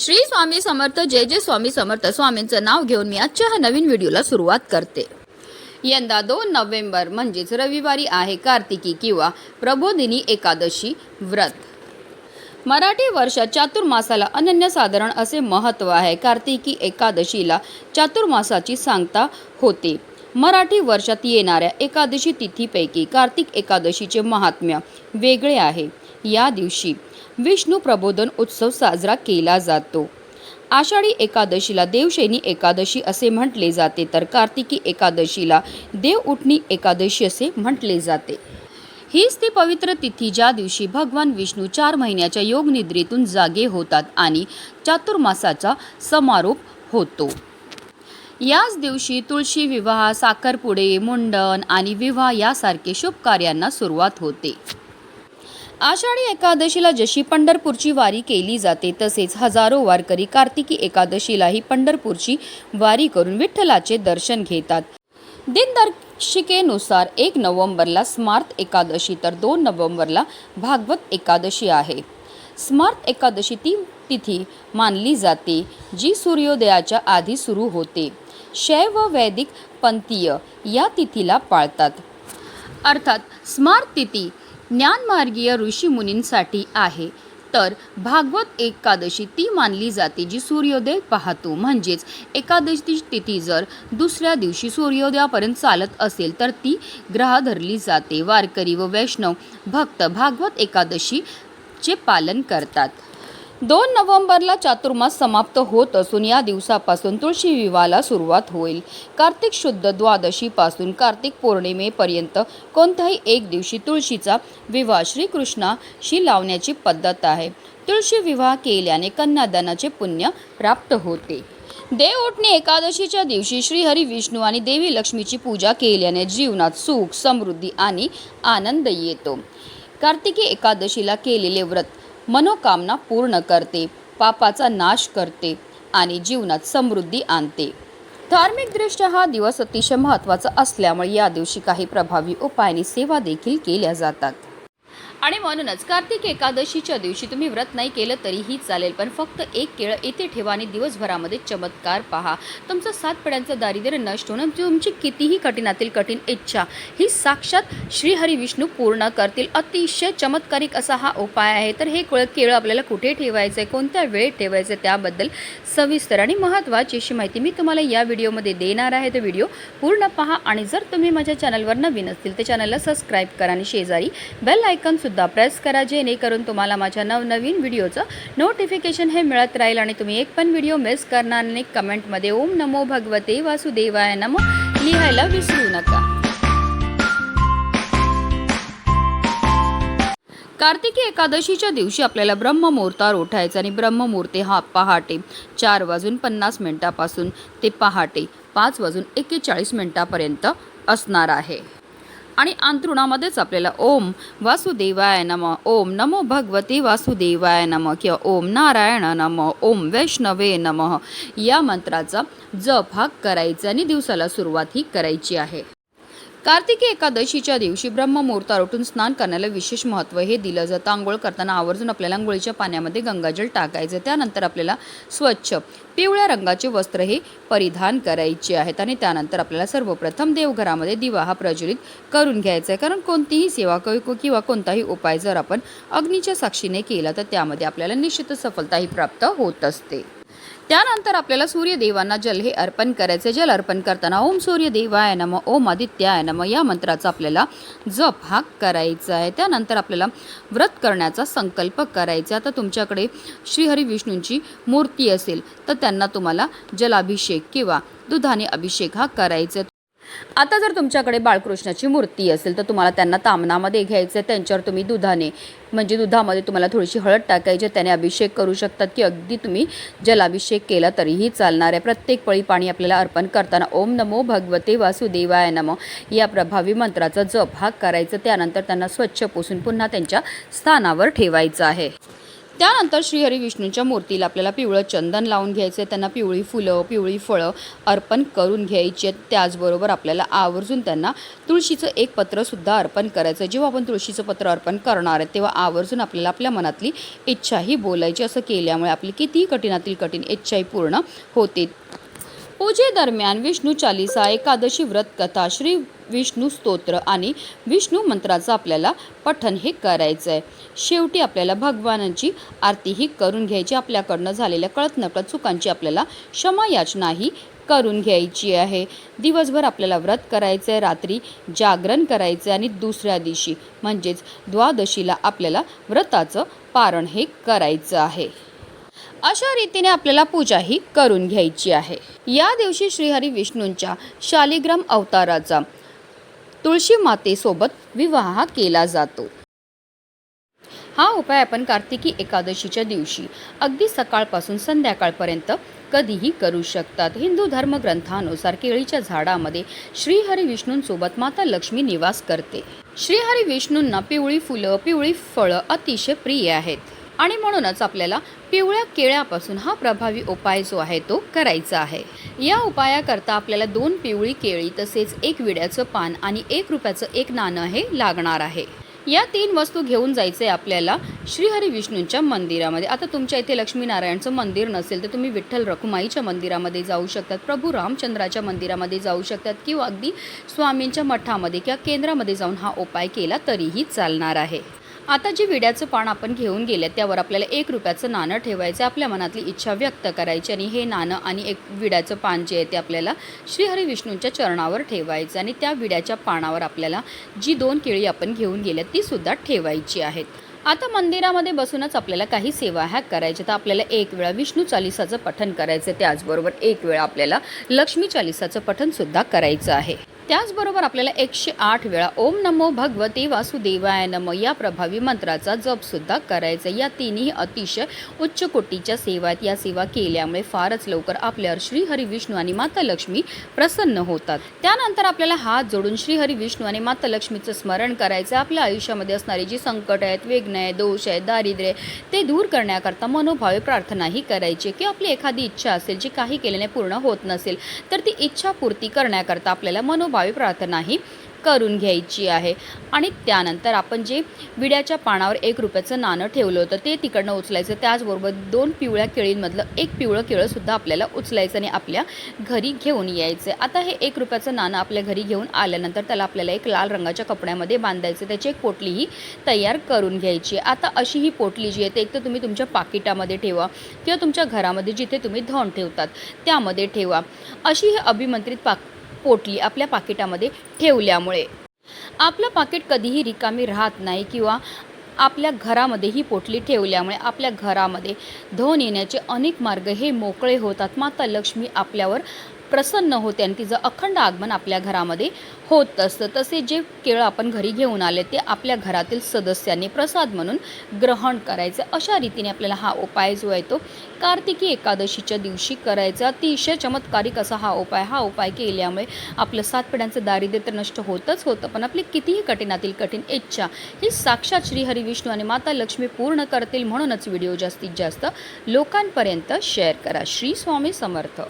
श्री स्वामी समर्थ जय जय स्वामी समर्थ. स्वामींचं नाव घेऊन मी आजच्या ह्या नवीन व्हिडिओला सुरुवात करते. यंदा दोन नोव्हेंबर म्हणजेच रविवारी आहे कार्तिकी किंवा प्रबोधिनी एकादशी व्रत. मराठी वर्षात चातुर्मासाला अनन्यसाधारण असे महत्त्व आहे. कार्तिकी एकादशीला चातुर्मासाची सांगता होते. मराठी वर्षात येणाऱ्या एकादशी तिथीपैकी कार्तिक एकादशीचे महात्म्य वेगळे आहे. या दिवशी विष्णू प्रबोधन उत्सव साजरा केला जातो. आषाढी एकादशीला देवशैनी एकादशी असे म्हटले जाते तर कार्तिकी एकादशीला देव उठणी एकादशी असे म्हटले जाते. हीच ती पवित्र तिथी ज्या दिवशी भगवान विष्णू चार महिन्याच्या योगनिद्रेतून जागे होतात आणि चातुर्मासाचा समारोप होतो. याच दिवशी तुळशी विवाह साखरपुडे मुंडन आणि विवाह यासारखे शुभ कार्यांना सुरुवात होते. आषाढी एकादशीला जशी पंढरपूरची वारी केली जाते तसेच हजारो वारकरी कार्तिकी एकादशीलाही पंढरपूरची वारी करून विठ्ठलाचे दर्शन घेतात. दिनदर्शिकेनुसार एक नोव्हेंबरला स्मार्त एकादशी तर दोन नोव्हेंबरला भागवत एकादशी आहे. स्मार्त एकादशी ती तिथी मानली जाते जी सूर्योदयाच्या आधी सुरू होते. शैव वैदिक पंथीय या तिथीला पाळतात. अर्थात स्मार्त तिथी ज्ञानमार्गीय ऋषीमुनींसाठी आहे. तर भागवत एकादशी ती मानली जाते जी सूर्योदय पाहतो. म्हणजेच एकादशी तिथी जर दुसऱ्या दिवशी सूर्योदयापर्यंत चालत असेल तर ती ग्रह धरली जाते. वारकरी व वैष्णव भक्त भागवत एकादशीचे पालन करतात. दोन नोव्हेंबरला चातुर्मास समाप्त होत असून या दिवसापासून तुळशी विवाहाला सुरुवात होईल. कार्तिक शुद्ध द्वादशीपासून कार्तिक पौर्णिमेपर्यंत कोणत्याही एक दिवशी तुळशीचा विवाह श्रीकृष्णाशी लावण्याची पद्धत आहे. तुळशी विवाह केल्याने कन्यादानाचे पुण्य प्राप्त होते. देव एकादशीच्या दिवशी श्रीहरी विष्णू आणि देवी लक्ष्मीची पूजा केल्याने जीवनात सुख समृद्धी आणि आनंद येतो. कार्तिकी एकादशीला केलेले व्रत मनोकामना पूर्ण करते पापाचा नाश करते आणि जीवनात समृद्धी आणते. धार्मिकदृष्ट्या हा दिवस अतिशय महत्त्वाचा असल्यामुळे या दिवशी काही प्रभावी उपायाने सेवा देखील केल्या जातात. आणि म्हणूनच कार्तिक एकादशीच्या दिवशी तुम्ही व्रत नाही केलं तरीही चालेल पण फक्त एक केळं इथे ठेवा आणि दिवसभरामध्ये चमत्कार पहा. तुमचं सात पिढ्यांचं दारिद्र्य नष्ट होणं तुमची कितीही कठीणातील कठीण इच्छा ही साक्षात श्रीहरी विष्णू पूर्ण करतील. अतिशय चमत्कारिक असा हा उपाय आहे. तर हे कुळ केळं आपल्याला कुठे ठेवायचं आहे कोणत्या वेळेत ठेवायचं आहे त्याबद्दल सविस्तर आणि महत्त्वाची अशी माहिती मी तुम्हाला या व्हिडिओमध्ये देणार आहे. तर व्हिडिओ पूर्ण पहा आणि जर तुम्ही माझ्या चॅनलवर नवीन असतील तर चॅनलला सबस्क्राईब करा आणि शेजारी बेल आयकन सुद्धा प्रेस करा जेणेकरून तुम्हाला माझ्या नवनवीन व्हिडिओचं नोटिफिकेशन हे मिळत राहील आणि तुम्ही एक पण व्हिडिओ मिस करणार नाही. कमेंटमध्ये ओम नमो भगवते वासुदेवाय नमो लिहायला विसरू नका. कार्तिकी एकादशीच्या दिवशी आपल्याला ब्रह्ममुहूर्तावर उठायचं आणि ब्रह्ममूर्ती हा पहाटे चार वाजून पन्नास मिनिटापासून ते पहाटे पाच वाजून एक्केचाळीस मिनिटापर्यंत असणार आहे. आणि अंतरुणामध्येच आपल्याला ओम वासुदेवाय नम. ओम नमो भगवते वासुदेवाय नम. किंवा ओम नारायण नम. ओम वैष्णवे नम. या मंत्राचा जप हा करायचा आणि दिवसाला सुरुवात ही करायची आहे. कार्तिकी एकादशीच्या दिवशी ब्रह्ममुहूर्त उठून स्नान करण्याला विशेष महत्त्व हे दिलं जातं. आंघोळ करताना आवर्जून आपल्याला आंघोळीच्या पाण्यामध्ये गंगाजल टाकायचं. त्यानंतर आपल्याला स्वच्छ पिवळ्या रंगाचे वस्त्र हे परिधान करायचे आहेत आणि त्यानंतर आपल्याला सर्वप्रथम देवघरामध्ये दिवा हा प्रज्वलित करून घ्यायचा आहे. कारण कोणतीही सेवा क- किंवा कोणताही उपाय जर आपण अग्नीच्या साक्षीने केला तर त्यामध्ये आपल्याला निश्चित सफलताही प्राप्त होत असते. त्यानंतर आपल्याला सूर्यदेवांना जल हे अर्पण करायचे जल अर्पण करताना ओम सूर्यदेवाय नम ओम आदित्याय नम या मंत्राचा आपल्याला जप हा करायचा आहे त्यानंतर आपल्याला व्रत करण्याचा संकल्प करायचा आता तुमच्याकडे श्रीहरी विष्णूंची मूर्ती असेल तर त्यांना तुम्हाला जलाभिषेक किंवा दुधाने अभिषेक हा करायचा आहे. आता जर तुमच्याकडे बाळकृष्णाची मूर्ती असेल तर तुम्हाला त्यांना तामनामध्ये घ्यायचं आहे त्यांच्यावर तुम्ही दुधाने म्हणजे दुधामध्ये तुम्हाला थोडीशी हळद टाकायची त्याने अभिषेक करू शकतात की अगदी तुम्ही जलाभिषेक केला तरीही चालणार आहे. प्रत्येक पळी पाणी आपल्याला अर्पण करताना ओम नमो भगवते वासुदेवाय नमो या प्रभावी मंत्राचा जप हा करायचा. त्यानंतर त्यांना स्वच्छ पुसून पुन्हा त्यांच्या स्थानावर ठेवायचं आहे. त्यानंतर श्रीहरी विष्णूंच्या मूर्तीला आपल्याला पिवळं चंदन लावून घ्यायचं आहे त्यांना पिवळी फुलं पिवळी फळं अर्पण करून घ्यायची आहेत. त्याचबरोबर आपल्याला आवर्जून त्यांना तुळशीचं एक पत्रसुद्धा अर्पण करायचं आहे जेव्हा आपण तुळशीचं पत्र अर्पण करणार आहे तेव्हा आवर्जून आपल्याला आपल्या मनातली इच्छाही बोलायची. असं केल्यामुळे आपली कितीही कठीणातील कठीण इच्छाही पूर्ण होते पूजेदरम्यान विष्णू चालिसा एकादशी व्रत कथा श्री विष्णू स्तोत्र आणि विष्णू मंत्राचं आपल्याला पठण हे करायचं आहे शेवटी आपल्याला भगवानांची आरतीही करून घ्यायची आपल्याकडनं झालेल्या कळत नकळत चुकांची आपल्याला क्षमा याचनाही करून घ्यायची आहे. दिवसभर आपल्याला व्रत करायचं आहे रात्री जागरण करायचं आहे आणि दुसऱ्या दिवशी म्हणजेच द्वादशीला आपल्याला व्रताचं पारण हे करायचं आहे. अशा रीतीने आपल्याला पूजाही करून घ्यायची आहे. या दिवशी श्रीहरी विष्णूंच्या शालिग्राम अवताराचा तुळशी मातेसोबत विवाह केला जातो. हा उपाय आपण कार्तिकी एकादशीच्या दिवशी अगदी सकाळपासून संध्याकाळपर्यंत कधीही करू शकतात. हिंदू धर्मग्रंथानुसार केळीच्या झाडामध्ये श्रीहरी विष्णूंसोबत माता लक्ष्मी निवास करते. श्रीहरी विष्णूंना पिवळी फुलं पिवळी फळं अतिशय प्रिय आहेत. आणि म्हणूनच आपल्याला पिवळ्या केळ्यापासून हा प्रभावी उपाय जो आहे तो करायचा आहे. या उपायाकरता आपल्याला दोन पिवळी केळी तसेच एक विड्याचं पान आणि एक रुपयाचं एक नाणं हे लागणार आहे. या तीन वस्तू घेऊन जायचे आपल्याला श्रीहरी विष्णूंच्या मंदिरामध्ये. आता तुमच्या इथे लक्ष्मीनारायणचं मंदिर नसेल तर तुम्ही विठ्ठल रखुमाईच्या मंदिरामध्ये जाऊ शकतात प्रभू रामचंद्राच्या मंदिरामध्ये जाऊ शकतात किंवा अगदी स्वामींच्या मठामध्ये किंवा केंद्रामध्ये जाऊन हा उपाय केला तरीही चालणार आहे. आता जे विड्याचं पान आपण घेऊन गेले त्यावर आपल्याला एक रुपयाचं नाणं ठेवायचं आपल्या मनातली इच्छा व्यक्त करायची आणि हे नाणं आणि एक विड्याचं पान जे आहे ते आपल्याला श्रीहरी विष्णूंच्या चरणावर ठेवायचं आणि त्या विड्याच्या पानावर आपल्याला जी दोन केळी आपण घेऊन गेल्या ती सुद्धा ठेवायची आहेत. आता मंदिरामध्ये बसूनच आपल्याला काही सेवा ह्या करायच्या तर आपल्याला एक वेळा विष्णू चालिसाचं पठण करायचं त्याचबरोबर एक वेळा आपल्याला लक्ष्मी चालिसाचं पठनसुद्धा करायचं आहे. त्याचबरोबर आपल्याला एकशे आठ वेळा ओम नमो भगवते वासुदेवाय नम या प्रभावी मंत्राचा जपसुद्धा करायचा या तिन्ही अतिशय उच्च कोटीच्या सेवा आहेत. या सेवा केल्यामुळे फारच लवकर आपल्यावर श्री हरी विष्णू आणि माता लक्ष्मी प्रसन्न होतात. त्यानंतर आपल्याला हात जोडून श्री हरी विष्णू आणि माता लक्ष्मीचं स्मरण करायचं आपल्या आयुष्यामध्ये असणारी जी संकट आहेत विघ्न आहे दोष आहे दारिद्र्य आहे, ते दूर करण्याकरता मनोभावे प्रार्थनाही करायची की आपली एखादी इच्छा असेल जी काही केल्याने पूर्ण होत नसेल तर ती इच्छा पूर्ती करण्याकरता आपल्याला मनोभाव प्रार्थनाही करून घ्यायची आहे. आणि त्यानंतर आपण जे विड्याच्या पानावर एक रुपयाचं नाणं ठेवलं होतं ते तिकडनं उचलायचं. त्याचबरोबर दोन पिवळ्या केळींमधलं एक पिवळं केळंसुद्धा आपल्याला उचलायचं आणि आपल्या घरी घेऊन यायचं. आता हे एक रुपयाचं नाणं आपल्या घरी घेऊन आल्यानंतर त्याला आपल्याला एक लाल रंगाच्या कपड्यामध्ये बांधायचं. त्याची एक पोटलीही तयार करून घ्यायची. आता अशी ही पोटली जी आहे ते एक तर तुम्ही तुमच्या पाकिटामध्ये ठेवा किंवा तुमच्या घरामध्ये जिथे तुम्ही धन ठेवतात त्यामध्ये ठेवा. अशी ही अभिमंत्रित पाक पोटली आपल्या पाकिटामध्ये ठेवल्यामुळे. आपलं पाकिट कधीही रिकामी राहत नाही किंवा आपल्या घरामध्ये ही पोटली ठेवल्यामुळे आपल्या घरामध्ये धन येण्याचे अनेक मार्ग हे मोकळे होतात. माता लक्ष्मी आपल्यावर प्रसन्न होते आणि तिचं अखंड आगमन आपल्या घरामध्ये होत असतं. तसे जे केळं आपण घरी घेऊन आले ते आपल्या घरातील सदस्यांनी प्रसाद म्हणून ग्रहण करायचं. अशा रीतीने आपल्याला हा उपाय जो आहे तो कार्तिकी एकादशीच्या दिवशी करायचा. अतिशय चमत्कारिक असा हा उपाय. हा उपाय केल्यामुळे आपलं सात पिढ्यांचं दारिद्र्य तर नष्ट होतच होतं. पण आपली कितीही कठीणातील कठीण इच्छा ही साक्षात श्री विष्णू आणि माता लक्ष्मी पूर्ण करतील म्हणूनच व्हिडिओ जास्तीत जास्त लोकांपर्यंत शेअर करा. श्री स्वामी समर्थ.